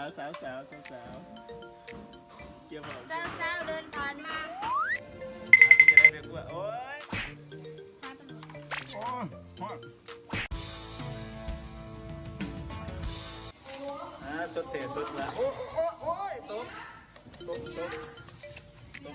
เอาสาวสาวสาวสาวเกี่ยวบอกเจ้าเจ้าเดินผ่านมาจะได้เรียกว่าโอ๊ยทางตำรวจโอ้ยฮอดอ่าสุดเตะสุดละโอ้โอ้โอ้ยตกตกตกตก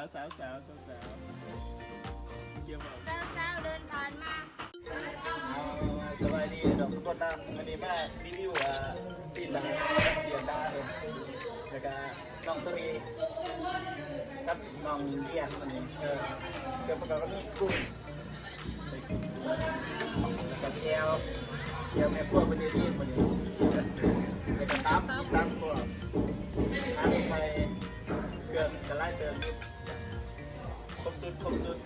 เลยเอาสาวสาวสาวสาวเกี่ยวบอกเจ้าเจ้าเดินผ่านมาสบายดีดอกทุกคนนะวันนี้มารีวิวอ่าซีนหลังเสียตาเลยแล้วก็น้องตัวนี้กับน้องเลี้ยงอันนี้เออเดี๋ยวประกอบก็มีกุ้งใส่กุ้งแล้วก็แอลแอลแม่พวกวันนี้ที่วันนี้แล้วก็ตับตับพ จะไล่เติมครบสุดครบสุด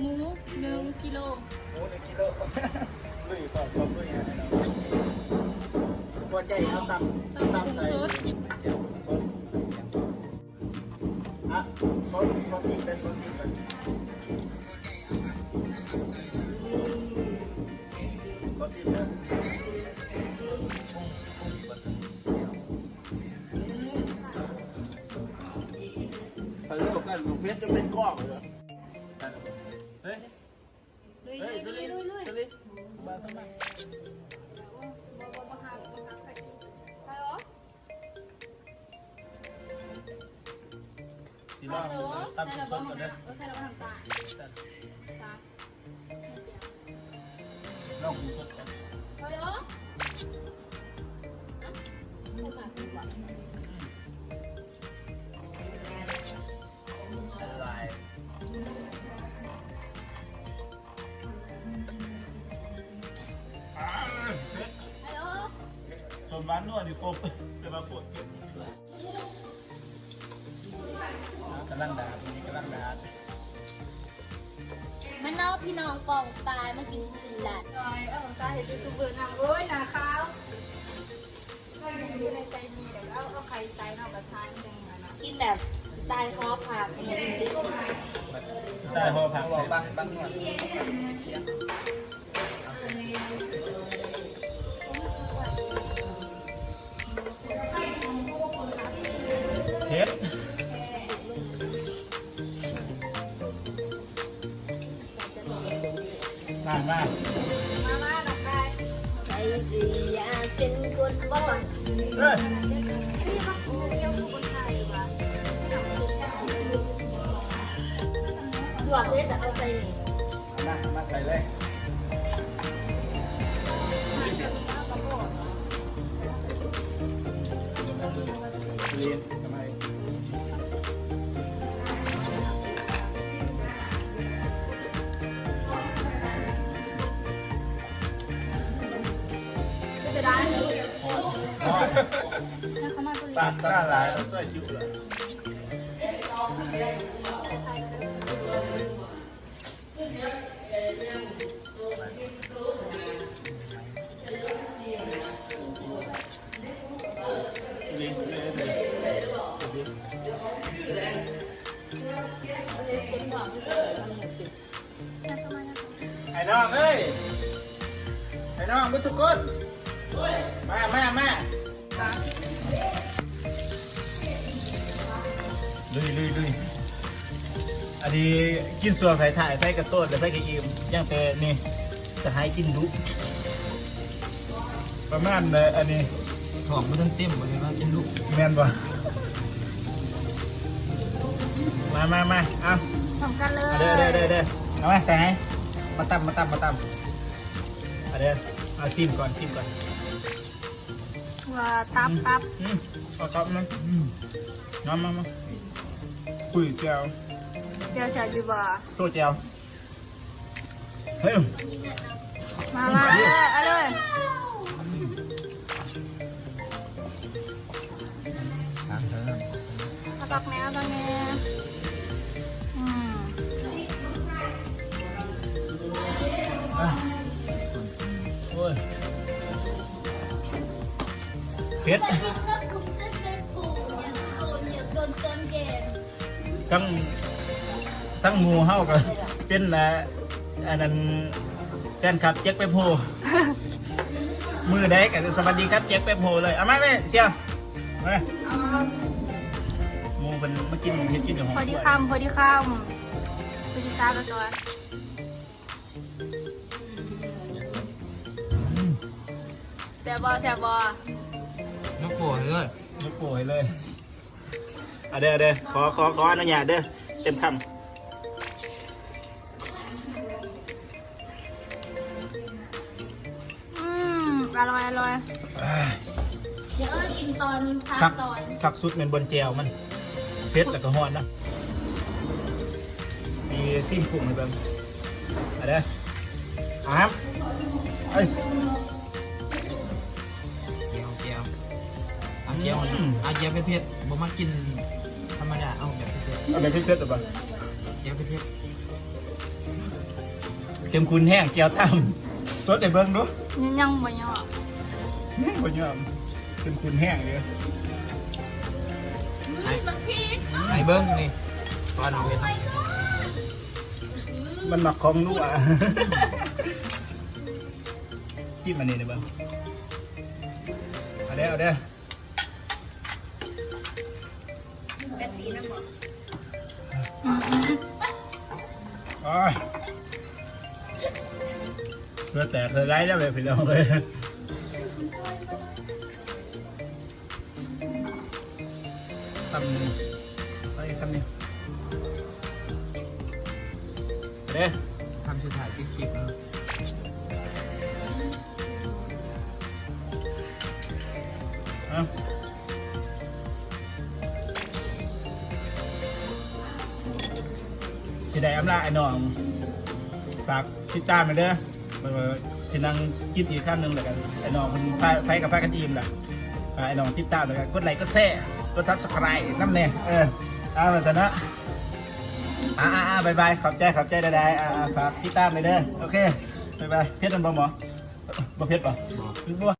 หมูหนึ่งกิโลหมูหนึ่งกิโลลุยก่อนลุยฮะพอใจเอาตำตำใส่ซดอะซดซดสิเป็นซดสิเป็นซดสิเป็น ถ้าเลิกกันลูกเพชรจะเป็นก้อนเลยเฮ้ยลุยเฮ้ยลุยลุยลุยตัวนี้มาทำไมฮัลโหลสีล่างฮัล ส่วนบ้านนวดนี่ครบแต่บางคนเก็บอ่ากำลังดาดนี่กำลังดาดมันนอกพี่น้องกองปลายมากินสินหลานลอยเออตาเห็นยูทูบเบอร์นำโอ้ยหนาขาวก็อยู่ในใจมีเดี๋ยวเอาเอาไข่ใส่นอกกระทานจังนะกินแบบสไตล์คอผักอย่างนี้ได้พอผักบอกบางบางหน่อย เผ็ดมามามามาหนักไปใจสิอยากเป็นคนบ้านเฮ้ยนี่มาเที่ยวคนไทยว่ะหลอดเลยแต่เอาใจนี่มา มาใส่เลยเรียนทำไม ปากซ่าหลายแล้วใส่จุ๊บเลยเรียนเรียนเรียนไอ้น้องเอ้ย ไอ้น้องทุกคนมามามา ลุยลุยลุยอันนี้กินส่วนไผ่ถ่ายไผ่กระโต้นแต่ไผ่กระยิมย่างแต่นี่จะให้กินดุประมาณเอ่ออันนี้หอมไม่ต้องเต็มเลยว่ากินลูกแมนบ่มามามาเอาสำคัญเลยเอาเด้อเด้อเด้อเด้อเอามาใส่ให้มาตั้มมาตั้มมาตั้มเอาเด้อเอาซิมก่อนซิมก่อนว่าตับตับอืมเอาตับมันอืมน้ำมามา Ừ. คุยเจียวเจ้าชายอยู่บ่โตเจีย ผ็ดทั้งทั้งหมูเฮาก็เป็นนะอันนั้นแฟนคลับเจ๊กเป๊ปโฮมือได้กันสวัสดีครับเจ๊กเป๊ปโฮเลยเอามาไหมเชียวมาหมูเป็นเมื่อกี้หมูเห็ดกินอยู่ห้องพอดีครัวคำพอดีคำพอดีตาตัวตัวแซ่บบอแซ่บบอยกโผล่เลยยกโป่ยเลย เอาเด้อเด้อขอขอขออนุญาตเด้อเต็มคอืมอร่อยอร่อยำเดี๋ยวเออกินตอนพักคักตอนคักสุดเป็นบนเจลมันเผ็ดแล้วก็ฮ้อนนะมีซิมกุ้งให้เบิ่งเอาเด้ออามไอ้ยเจียวเจียวเอาเจียวเอาเจียวเผ็ดๆบ่มากินธ รรมดาเอาแบบเผ็ดเอาไปเผ็ดๆหรือเปล่าๆเจียวเผ็ดเต็มคุณแห้งเกี๊ยวตั้มสดไอ้เบิ้งดูยังยังบ่ย่อบ่ยอมเต็มคุณแห้งเลยๆไอ้เบิ้งนี่ตอนเอาเผ็ดมันหมักของนัวชิมมันนี่เด้อเบิ้งเอาเด้อเอาเด้ออื เพื่อแต่เคยไล่แล้วเลยพี่น้องเลยทำนี่ไปทำนี่เอาเด้อทำสุดท้ายกิ๊กๆเนาะเอาสิได้อำลาไอ้น้องฝากติดตามมาเด้อ มันว่าสินังกินอีกครั้งหนึ่งเลยกันไอ้น้องมันไฟกับไฟกันอิ่มแหละไอ้น้องติดตามเลยกันกดไลค์กดแชร์กดซับสไครต์น้ำเนี่ยเออเอาไปซะนะอ่าอ่าอ่าบายบายขอบใจขอบใจได้ๆอ่าอ่าฝากติดตามเลยเด้อโอเคบายบายเพชรมันบ่หมอบ่เพชรป่ะบ่